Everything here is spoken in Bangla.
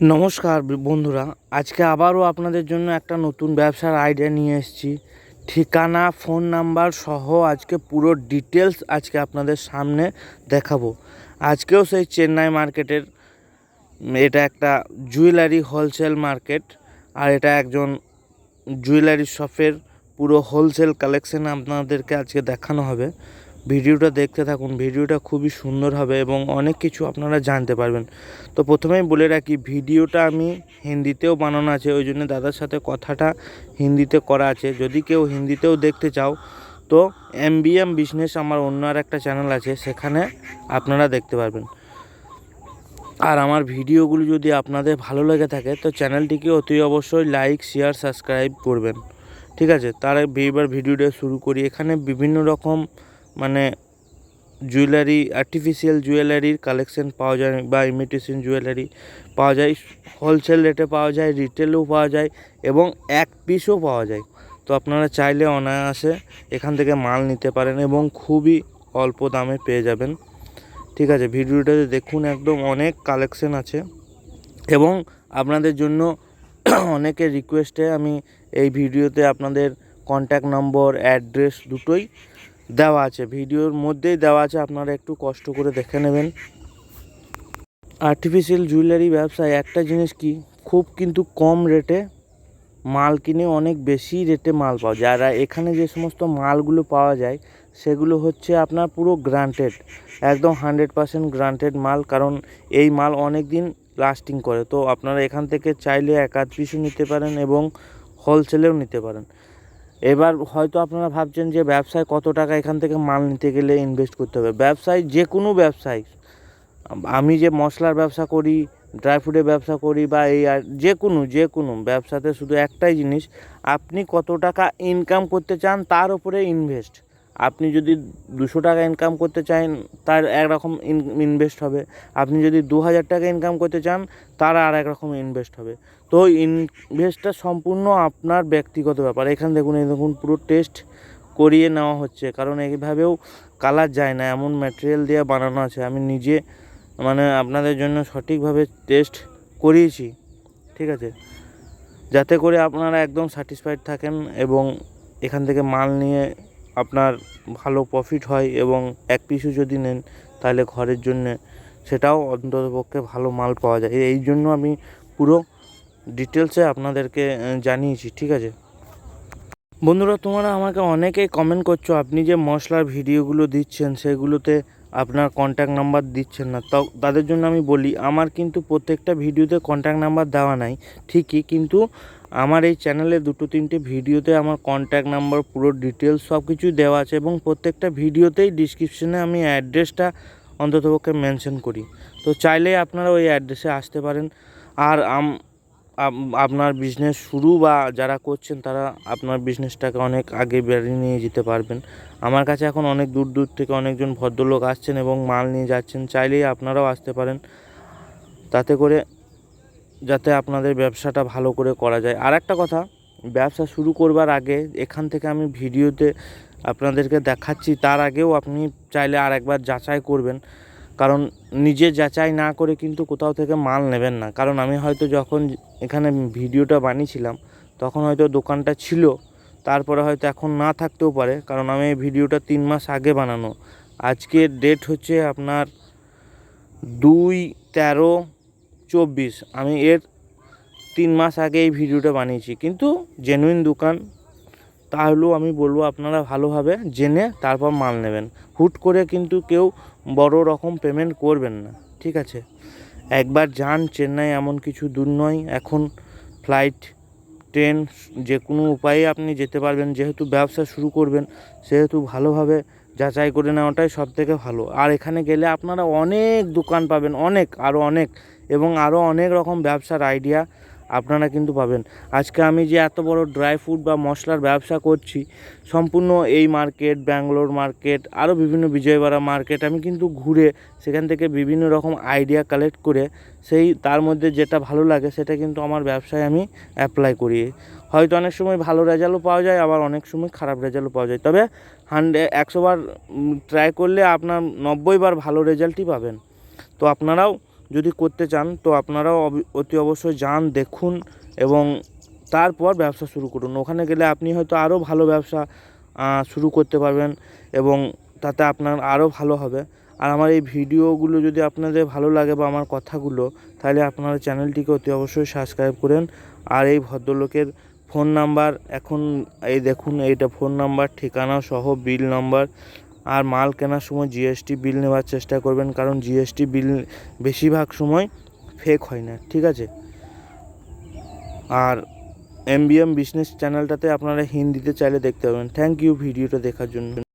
নমস্কার বন্ধুরা, আজকে আবারও আপনাদের জন্য একটা নতুন ব্যবসার আইডিয়া নিয়ে এসেছি। ঠিকানা ফোন নাম্বার সহ আজকে পুরো ডিটেলস আজকে আপনাদের সামনে দেখাবো। আজকেও সেই চেন্নাই মার্কেটের এটা একটা জুয়েলারি হোলসেল মার্কেট আর এটা একজন জুয়েলারি শপের পুরো হোলসেল কালেকশন আপনাদেরকে আজকে দেখানো হবে। ভিডিওটা দেখতে থাকুন, ভিডিওটা খুবই সুন্দর হবে এবং অনেক কিছু আপনারা জানতে পারবেন। তো প্রথমেই বলে রাখি, ভিডিওটা আমি হিন্দিতেও বানানো আছে, ওই জন্য দাদার সাথে কথাটা হিন্দিতে করা আছে। যদি কেউ হিন্দিতেও দেখতে চাও, তো এম বি এম বিজনেস আমার অন্য আর একটা চ্যানেল আছে, সেখানে আপনারা দেখতে পারবেন। আর আমার ভিডিওগুলো যদি আপনাদের ভালো লেগে থাকে, তো চ্যানেলটিকে অতি অবশ্যই লাইক, শেয়ার, সাবস্ক্রাইব করবেন। ঠিক আছে? তার এবার ভিডিওটা শুরু করি। এখানে বিভিন্ন রকম মানে জুয়েলারি আর্টিফিশিয়াল জুয়েলারির কালেকশন পাওয়া যায় বা ইমিটেশন জুয়েলারি পাওয়া যায় হোলসেল রেটে পাওয়া যায় রিটেলেও পাওয়া যায় এবং এক পিসও পাওয়া যায়। তো আপনারা চাইলে অনায়াসে এখান থেকে মাল নিতে পারেন এবং খুবই অল্প দামে পেয়ে যাবেন। ঠিক আছে, ভিডিওটাতে দেখুন একদম অনেক কালেকশন আছে এবং আপনাদের জন্য অনেকের রিকোয়েস্টে আমি এই ভিডিওতে আপনাদের কন্ট্যাক্ট নম্বর অ্যাড্রেস দুটোই দেওয়া আছে। ভিডিওর মধ্যেই দেওয়া আছে, আপনারা একটু কষ্ট করে দেখে নেবেন। আর্টিফিশিয়াল জুয়েলারি ব্যবসায় একটা জিনিস কি, খুব কিন্তু কম রেটে মাল কিনে অনেক বেশি রেটে মাল পাওয়া যায়। আর এখানে যে সমস্ত মালগুলো পাওয়া যায়, সেগুলো হচ্ছে আপনার পুরো গ্রান্টেড একদম হান্ড্রেড পার্সেন্ট গ্রান্টেড মাল, কারণ এই মাল অনেক দিন লাস্টিং করে। তো আপনারা এখান থেকে চাইলে এক আধ পিসও নিতে পারেন এবং হোলসেলেও নিতে পারেন। এবার হয়তো আপনারা ভাবছেন যে ব্যবসায় কত টাকা এখান থেকে মাল নিতে গেলে ইনভেস্ট করতে হবে। ব্যবসায় যে কোনো ব্যবসায়, আমি যে মশলার ব্যবসা করি ড্রাই ফ্রুটের ব্যবসা করি বা এই আর যে কোনো যে কোনো ব্যবসাতে শুধু একটাই জিনিস, আপনি কত টাকা ইনকাম করতে চান তার উপরে ইনভেস্ট আপনি যদি দুশো টাকা ইনকাম করতে চান, তার একরকম ইনভেস্ট হবে। আপনি যদি দু হাজার টাকা ইনকাম করতে চান, তার আর এক রকম ইনভেস্ট হবে। তো ইনভেস্টটা সম্পূর্ণ আপনার ব্যক্তিগত ব্যাপার। এখানে দেখুন, এই দেখুন, পুরো টেস্ট করিয়ে নেওয়া হচ্ছে। কারণ এইভাবেও কালার যায় না। এমন ম্যাটেরিয়াল দিয়ে বানানো আছে। আমি নিজে মানে আপনাদের জন্য সঠিকভাবে টেস্ট করিয়েছি। ঠিক আছে? যাতে করে আপনারা একদম স্যাটিসফাইড থাকেন এবং এখান থেকে মাল নিয়ে আপনার ভালো প্রফিট হয় এবং এক পিসও যদি নেন, তাহলে ঘরের জন্যে সেটাও অন্ততপক্ষে ভালো মাল পাওয়া যায়। এই জন্য আমি পুরো ডিটেলসে আপনাদেরকে জানিয়েছি, ঠিক আছে? বন্ধুরা, তোমরা আমাকে অনেকেই কমেন্ট করছ, আপনি যে মশলার ভিডিওগুলো দিচ্ছেন, সেগুলোতে আপনার কন্ট্যাক্ট নাম্বার দিচ্ছেন না। তো তাদের জন্য আমি বলি, আমার কিন্তু প্রত্যেকটা ভিডিওতে কন্ট্যাক্ট নাম্বার দেওয়া নাই, ঠিকই, কিন্তু আমার এই চ্যানেলে দুটো তিনটে ভিডিওতে আমার কন্ট্যাক্ট নাম্বার পুরো ডিটেলস সব কিছুই দেওয়া আছে এবং প্রত্যেকটা ভিডিওতেই ডিসক্রিপশনে আমি অ্যাড্রেসটা অন্ততপক্ষে মেনশন করি। তো চাইলে আপনারা ওই অ্যাড্রেসে আসতে পারেন। আর আম আপনার বিজনেস শুরু বা যারা করছেন তারা আপনার বিজনেসটাকে অনেক আগে বেরিয়ে নিয়ে যেতে পারবেন। আমার কাছে এখন অনেক দূর দূর থেকে অনেকজন ভদ্রলোক আসছেন এবং মাল নিয়ে যাচ্ছেন। চাইলেই আপনারাও আসতে পারেন। তাতে করে যাতে আপনাদের ব্যবসাটা ভালো করে করা যায়। আর একটা কথা, ব্যবসা শুরু করবার আগে এখান থেকে আমি ভিডিওতে আপনাদেরকে দেখাচ্ছি। তার আগেও আপনি চাইলে আর একবার যাচাই করবেন। কারণ নিজে যাচাই না করে কিন্তু কোথাও থেকে মাল নেবেন না। কারণ আমি হয়তো যখন এখানে ভিডিওটা বানিয়েছিলাম, তখন হয়তো দোকানটা ছিল, তারপরে হয়তো এখন না থাকতেও পারে। কারণ আমি এই ভিডিওটা তিন মাস আগে বানানো। আজকের ডেট হচ্ছে আপনার দুই তেরো চব্বিশ। আমি এর তিন মাস আগে এই ভিডিওটা বানিয়েছি। কিন্তু জেনুইন দোকান তাহলেও আমি বলব আপনারা ভালোভাবে জেনে তারপর মাল নেবেন। হুট করে কিন্তু কেউ বড় রকম পেমেন্ট করবেন না, ঠিক আছে? একবার যান, চেন্নাই এমন কিছু দূর নয়। এখন ফ্লাইট ট্রেন যে কোনো উপায়ে আপনি যেতে পারবেন। যেহেতু ব্যবসা শুরু করবেন, সেহেতু ভালোভাবে যাচাই করে নেওয়াটাই সব থেকে ভালো। আর এখানে গেলে আপনারা অনেক দোকান পাবেন, অনেক আরও অনেক, এবং আরও অনেক রকম ব্যবসার আইডিয়া আপনারা কিন্তু পাবেন। আজকে আমি যে এত বড় ড্রাই ফ্রুট বা মশলার ব্যবসা করছি, সম্পূর্ণ এই মার্কেট ব্যাঙ্গালোর মার্কেট আরও বিভিন্ন বিজয়বাড়া মার্কেট আমি কিন্তু ঘুরে সেখান থেকে বিভিন্ন রকম আইডিয়া কালেক্ট করে সেই তার মধ্যে যেটা ভালো লাগে সেটা কিন্তু আমার ব্যবসায় আমি অ্যাপ্লাই করি। হয়তো অনেক সময় ভালো রেজাল্টও পাওয়া যায়, আবার অনেক সময় খারাপ রেজাল্টও পাওয়া যায়। তবে হান্ড্রেড একশো বার ট্রাই করলে আপনার নব্বই বার ভালো রেজাল্টই পাবেন। তো আপনারাও যদি করতে চান, তো আপনারাও অতি অবশ্যই যান, দেখুন এবং তারপর ব্যবসা শুরু করুন। ওখানে গেলে আপনি হয়তো আরও ভালো ব্যবসা শুরু করতে পারবেন এবং তাতে আপনার আরও ভালো হবে। আর আমার এই ভিডিওগুলো যদি আপনাদের ভালো লাগে বা আমার কথাগুলো, তাহলে আপনারা চ্যানেলটিকে অতি অবশ্যই সাবস্ক্রাইব করেন। আর এই ভদ্রলোকের ফোন নাম্বার, এখন এই দেখুন, এইটা ফোন নাম্বার, ঠিকানা সহ বিল নাম্বার আর মাল কেনার সময় জিএসটি বিল নেওয়ার চেষ্টা করবেন, কারণ জিএসটি বিল বেশিরভাগ সময় ফেক হয় না, ঠিক আছে? আর এমবিএম বিজনেস চ্যানেলটাতে আপনারা হিন্দিতে চাইলে দেখতে পাবেন। থ্যাংক ইউ ভিডিওটা দেখার জন্য।